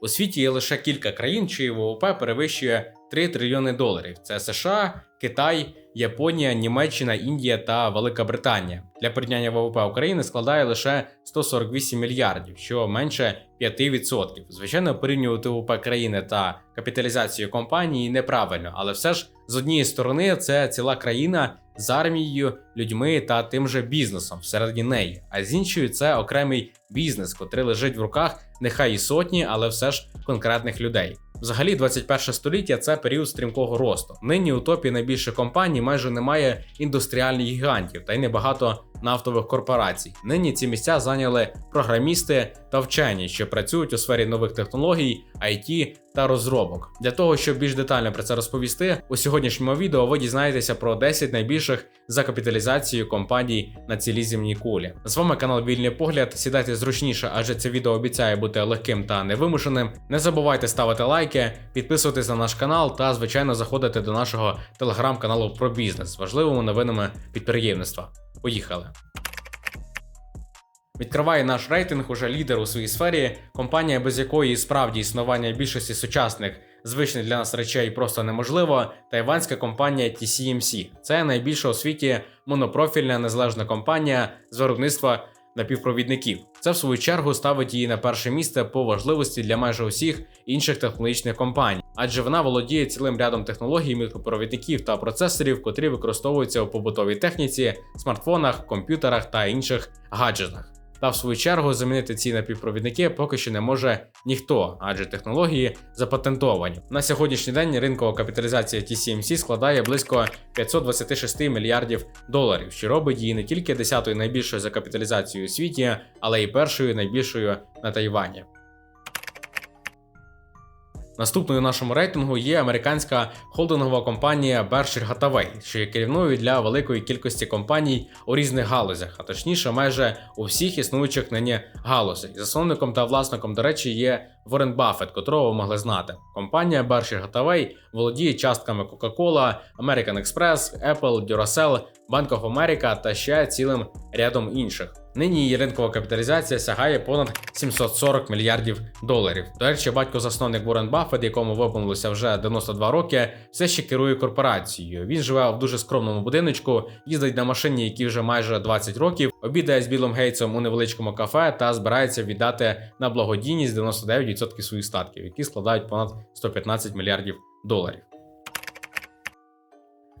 У світі є лише кілька країн, чиї ВВП перевищує 3 трильйони доларів: це США, Китай, Японія, Німеччина, Індія та Велика Британія. Для порівняння ВВП України складає лише 148 мільярдів, що менше 5%. Звичайно, порівнювати ВВП країни та капіталізацію компанії неправильно, але все ж з однієї сторони це ціла країна з армією, людьми та тим же бізнесом всередині неї. А з іншої це окремий бізнес, котрий лежить в руках нехай і сотні, але все ж конкретних людей. Взагалі, 21 століття це період стрімкого росту. Нині у топі найбільших компаній майже немає індустріальних гігантів та й небагато нафтових корпорацій. Нині ці місця зайняли програмісти та вчені, що працюють у сфері нових технологій, IT та розробок. Для того щоб більш детально про це розповісти, у сьогоднішньому відео ви дізнаєтеся про 10 найбільших за капіталізацією компаній на цілій земній кулі. З вами канал Вільний Погляд. Сідайте зручніше, адже це відео обіцяє бути легким та невимушеним. Не забувайте ставити лайки, підписуватись на наш канал та, звичайно, заходити до нашого телеграм-каналу про бізнес з важливими новинами підприємництва. Поїхали! Відкриває наш рейтинг уже лідер у своїй сфері, компанія, без якої справді існування більшості сучасних звичних для нас речей просто неможливо. Тайванська компанія TCMC. Це найбільша у світі монопрофільна незалежна компанія з виробництва напівпровідників. Це в свою чергу ставить її на перше місце по важливості для майже усіх інших технологічних компаній, адже вона володіє цілим рядом технологій, мікропровідників та процесорів, котрі використовуються у побутовій техніці, смартфонах, комп'ютерах та інших гаджетах. Та в свою чергу замінити ці напівпровідники поки що не може ніхто, адже технології запатентовані. На сьогоднішній день ринкова капіталізація TCMC складає близько 526 мільярдів доларів, що робить її не тільки десятою найбільшою за капіталізацією у світі, але й першою найбільшою на Тайвані. Наступною нашому рейтингу є американська холдингова компанія Berkshire Hathaway, що є керівною для великої кількості компаній у різних галузях, а точніше, майже у всіх існуючих нині галузей. Засновником та власником, до речі, є Ворен Баффет, котрого могли знати. Компанія Berkshire Hathaway володіє частками Coca-Cola, American Express, Apple, Duracell, Bank of America та ще цілим рядом інших. Нині її ринкова капіталізація сягає понад 740 мільярдів доларів. До речі, батько-засновник Ворен Баффет, якому виповнилося вже 92 роки, все ще керує корпорацією. Він живе в дуже скромному будиночку, їздить на машині, які вже майже 20 років, обідає з Білом Гейтсом у невеличкому кафе та збирається віддати на благодійність 99% своїх статків, які складають понад 115 мільярдів доларів.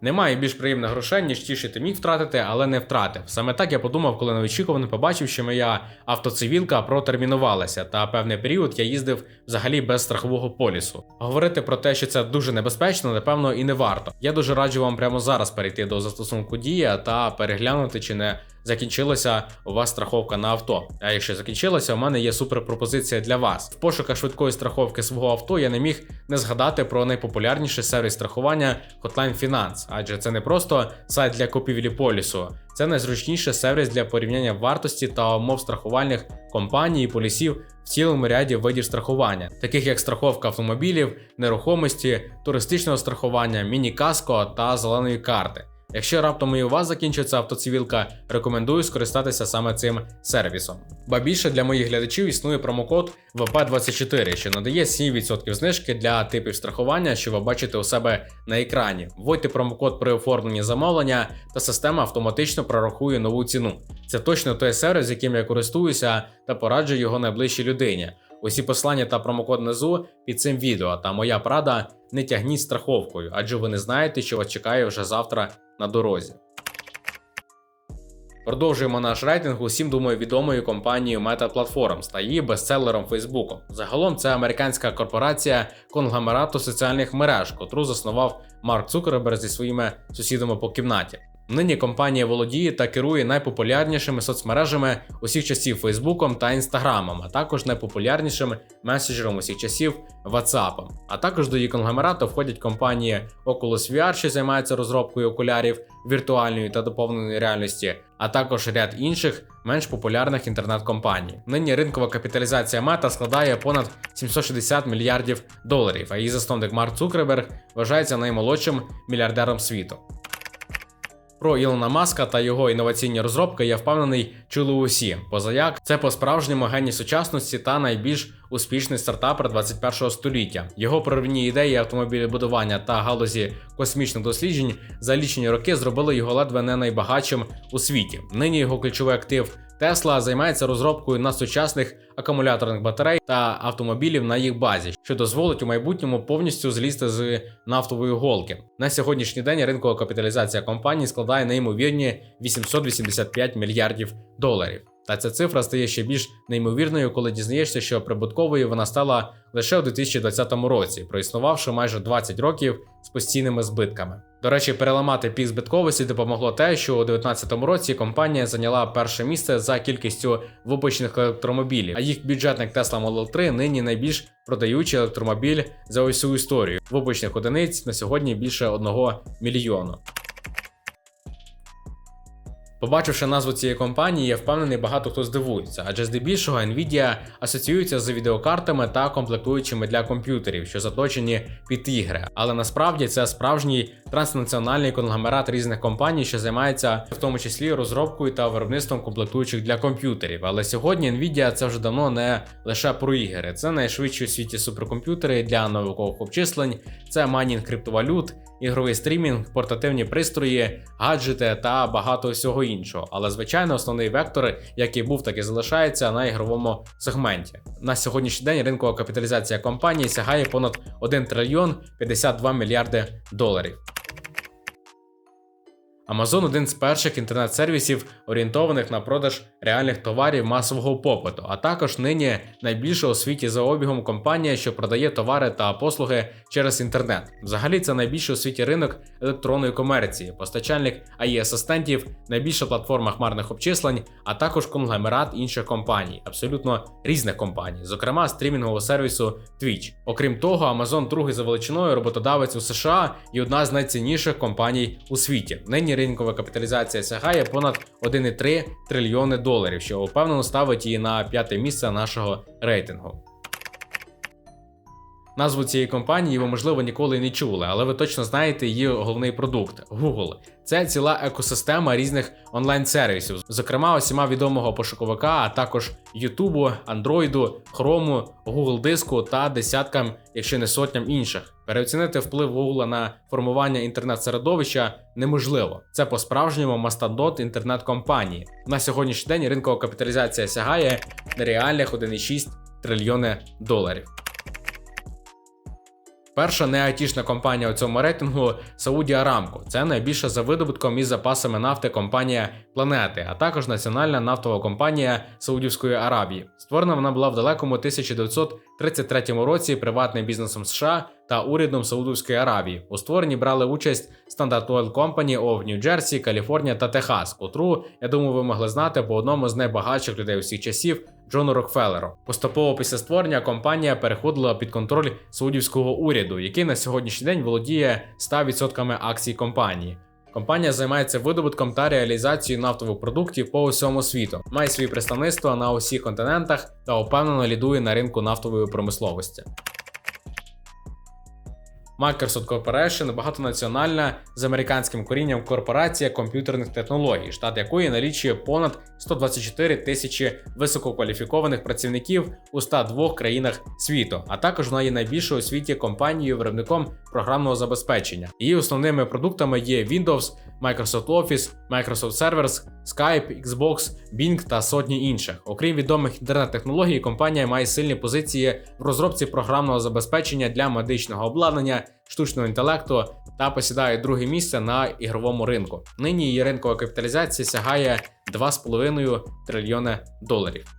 Немає більш приємних грошей, ніж ті, що ти міг втратити, але не втратив. Саме так я подумав, коли неочікувано побачив, що моя автоцивілка протермінувалася, та певний період я їздив взагалі без страхового полісу. Говорити про те, що це дуже небезпечно, напевно, і не варто. Я дуже раджу вам прямо зараз перейти до застосунку Дія та переглянути, чи не закінчилася у вас страховка на авто. А якщо закінчилася, у мене є супер пропозиція для вас. В пошуках швидкої страховки свого авто я не міг не згадати про найпопулярніший сервіс страхування Hotline Finance, адже це не просто сайт для купівлі полісу. Це найзручніший сервіс для порівняння вартості та умов страхувальних компаній і полісів в цілому ряді видів страхування, таких як страховка автомобілів, нерухомості, туристичного страхування, міні-каско та зеленої карти. Якщо раптом і у вас закінчиться автоцивілка, рекомендую скористатися саме цим сервісом. Ба більше для моїх глядачів існує промокод ВП24, що надає 7% знижки для типів страхування, що ви бачите у себе на екрані. Вводьте промокод при оформленні замовлення, та система автоматично прорахує нову ціну. Це точно той сервіс, яким я користуюся та пораджую його найближчій людині. Усі послання та промокод внизу під цим відео. Та моя прада не тягніть страховкою, адже ви не знаєте, що вас чекає вже завтра на дорозі. Продовжуємо наш рейтинг усім думаю відомою компанією Meta Platforms та її бестселером Facebook. Загалом це американська корпорація конгломерату соціальних мереж, котру заснував Марк Цукерберг зі своїми сусідами по кімнаті. Нині компанія володіє та керує найпопулярнішими соцмережами усіх часів Фейсбуком та Інстаграмом, а також найпопулярнішим меседжером усіх часів WhatsApp. А також до її конгломерату входять компанії Oculus VR, що займається розробкою окулярів віртуальної та доповненої реальності, а також ряд інших менш популярних інтернет-компаній. Нині ринкова капіталізація Мета складає понад 760 мільярдів доларів, а її засновник Марк Цукерберг вважається наймолодшим мільярдером світу. Про Ілона Маска та його інноваційні розробки я впевнений чули усі. Позаяк це по-справжньому геній сучасності та найбільш успішний стартапер 21 століття. Його проривні ідеї автомобілебудування та галузі космічних досліджень за лічені роки зробили його ледве не найбагатшим у світі. Нині його ключовий актив. Тесла займається розробкою надсучасних акумуляторних батарей та автомобілів на їх базі, що дозволить у майбутньому повністю злізти з нафтової голки. На сьогоднішній день ринкова капіталізація компанії складає неймовірні 885 мільярдів доларів. Та ця цифра стає ще більш неймовірною, коли дізнаєшся, що прибутковою вона стала лише у 2020 році, проіснувавши майже 20 років з постійними збитками. До речі, переламати пік збитковості допомогло те, що у 2019 році компанія зайняла перше місце за кількістю випущених електромобілів, а їх бюджетник Tesla Model 3 нині найбільш продаючий електромобіль за усю історію. Випущених одиниць на сьогодні більше 1 мільйону. Побачивши назву цієї компанії, я впевнений, багато хто здивується, адже здебільшого Nvidia асоціюється з відеокартами та комплектуючими для комп'ютерів, що заточені під ігри. Але насправді це справжній транснаціональний конгломерат різних компаній, що займається в тому числі розробкою та виробництвом комплектуючих для комп'ютерів. Але сьогодні Nvidia це вже давно не лише про ігри. Це найшвидші у світі суперкомп'ютери для наукових обчислень, це майнінг криптовалют ігровий стрімінг, портативні пристрої, гаджети та багато всього іншого. Але звичайно, основний вектор, який був, так і залишається на ігровому сегменті. На сьогоднішній день ринкова капіталізація компанії сягає понад 1 трильйон 52 мільярди доларів. Amazon один з перших інтернет-сервісів, орієнтованих на продаж реальних товарів масового попиту, а також нині найбільша у світі за обігом компанія, що продає товари та послуги через інтернет. Взагалі, це найбільший у світі ринок електронної комерції, постачальник ai асистентів, найбільша платформа хмарних обчислень, а також конгломерат інших компаній, абсолютно різних компаній, зокрема стрімінгового сервісу Twitch. Окрім того, Amazon другий за величиною роботодавець у США і одна з найцінніших компаній у світі. Нині ринкова капіталізація сягає понад 1,3 трильйони доларів, що впевнено ставить її на п'яте місце нашого рейтингу. Назву цієї компанії ви, можливо, ніколи не чули, але ви точно знаєте її головний продукт Google. Це ціла екосистема різних онлайн-сервісів, зокрема, усіма відомого пошуковика, а також Ютубу, Андроїду, Хрому, Google диску та десяткам, якщо не сотням інших. Переоцінити вплив Google на формування інтернет-середовища неможливо. Це по-справжньому мастодонт інтернет-компанії. На сьогоднішній день ринкова капіталізація сягає нереальних 1,6 трильйони доларів. Перша неатішна компанія у цьому рейтингу Сауді Арамко. Це найбільша за видобутком і запасами нафти компанія планети, а також національна нафтова компанія Саудівської Аравії. Створена вона була в далекому 1933 році приватним бізнесом США та урядом Саудовської Аравії. У створенні брали участь Standard Oil Company of New Jersey, Каліфорнія та Техас, котру, я думаю, ви могли знати по одному з найбагатших людей усіх часів Джону Рокфеллеру. Поступово після створення компанія переходила під контроль саудівського уряду, який на сьогоднішній день володіє 100% акцій компанії. Компанія займається видобутком та реалізацією нафтових продуктів по усьому світу, має свої представництва на усіх континентах та впевнено лідує на ринку нафтової промисловості. Microsoft Corporation – багатонаціональна з американським корінням корпорація комп'ютерних технологій, штат якої налічує понад 124 тисячі висококваліфікованих працівників у 102 країнах світу, а також вона є найбільшою у світі компанією виробником програмного забезпечення. Її основними продуктами є Windows, Microsoft Office, Microsoft Servers, Skype, Xbox, Bing та сотні інших. Окрім відомих інтернет-технологій, компанія має сильні позиції в розробці програмного забезпечення для медичного обладнання, штучного інтелекту та посідає друге місце на ігровому ринку. Нині її ринкова капіталізація сягає 2,5 трильйони доларів.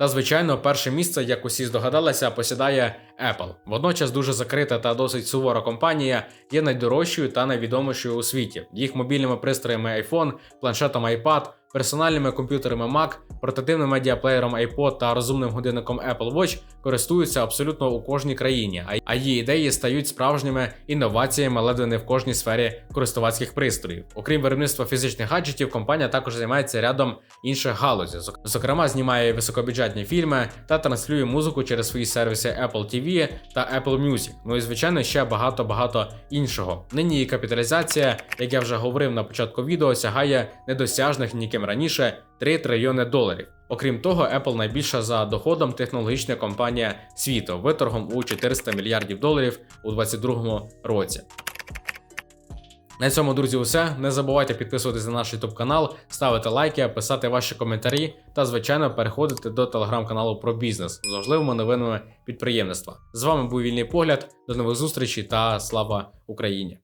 Та, звичайно, перше місце, як усі здогадалися, посідає Apple. Водночас дуже закрита та досить сувора компанія є найдорожчою та найвідомішою у світі. Їх мобільними пристроями iPhone, планшетом iPad, персональними комп'ютерами Mac, портативним медіаплеєром iPod та розумним годинником Apple Watch користуються абсолютно у кожній країні, а- її ідеї стають справжніми інноваціями ледве не в кожній сфері користувацьких пристроїв. Окрім виробництва фізичних гаджетів, компанія також займається рядом інших галузей. Зокрема, знімає високобюджетні фільми та транслює музику через свої сервіси Apple TV та Apple Music. Ну і звичайно ще багато багато іншого. Нині її капіталізація, як я вже говорив на початку відео, сягає недосяжних ніким раніше 3 трильйони доларів. Окрім того, Apple найбільша за доходом технологічна компанія світу виторгом у 400 мільярдів доларів у 2022 році. На цьому, друзі, усе. Не забувайте підписуватись на наш YouTube канал, ставити лайки, писати ваші коментарі та, звичайно, переходити до телеграм-каналу про бізнес з важливими новинами підприємництва. З вами був вільний погляд. До нових зустрічей та слава Україні!